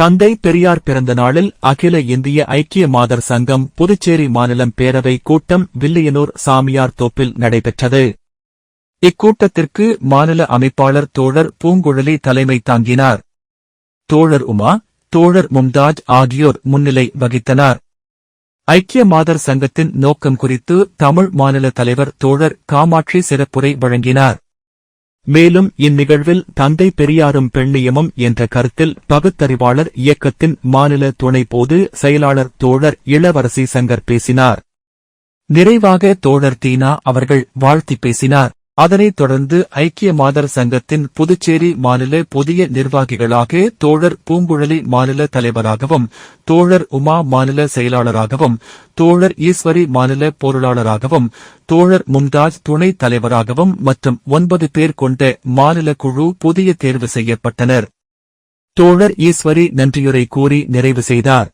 தந்தை பெரியார் பிறந்த நாளில் அகில இந்திய ஐக்கிய மாதர் சங்கம் புதுச்சேரி மாநிலம் பேரவை கூட்டம் வில்லியனூர் சாமியார் தோப்பில் நடைபெற்றது. இக்கூட்டத்திற்கு மாநில அமைப்பாளர் தோழர் பூங்குழலி தலைமை தாங்கினார். தோழர் உமா தோழர் மும்தாஜ் ஆகியோர் முன்னிலை வகித்தனர். ஐக்கிய மாதர் சங்கத்தின் நோக்கம் குறித்து தமிழ் மாநில தலைவர் தோழர் காமாட்சி சிறப்புரை வழங்கினார். மேலும் இந்நிகழ்வில் தந்தை பெரியாரும் பெண்ணியமும் என்ற கருத்தில் பகுத்தறிவாளர் இயக்கத்தின் மாநில துணை பொது செயலாளர் தோழர் இளவரசி சங்கர் பேசினார். நிறைவாக தோழர் தீனா அவர்கள் வாழ்த்தி பேசினார். அதனைத் தொடர்ந்து ஐக்கிய மாதர் சங்கத்தின் புதுச்சேரி மாநில புதிய நிர்வாகிகளாக தோழர் பூங்குழலி மாநில தலைவராகவும் தோழர் உமா மாநில செயலாளராகவும் தோழர் ஈஸ்வரி மாநில பொருளாளராகவும் தோழர் மும்தாஜ் துணைத் தலைவராகவும் மற்றும் ஒன்பது பேர் கொண்ட மாநில குழு புதிய தேர்வு செய்யப்பட்டனர். தோழர் ஈஸ்வரி நன்றியுரை கூறி நிறைவு செய்தார்.